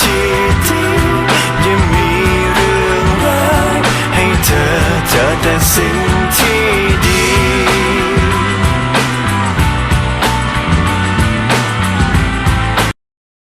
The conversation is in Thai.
ที่ดี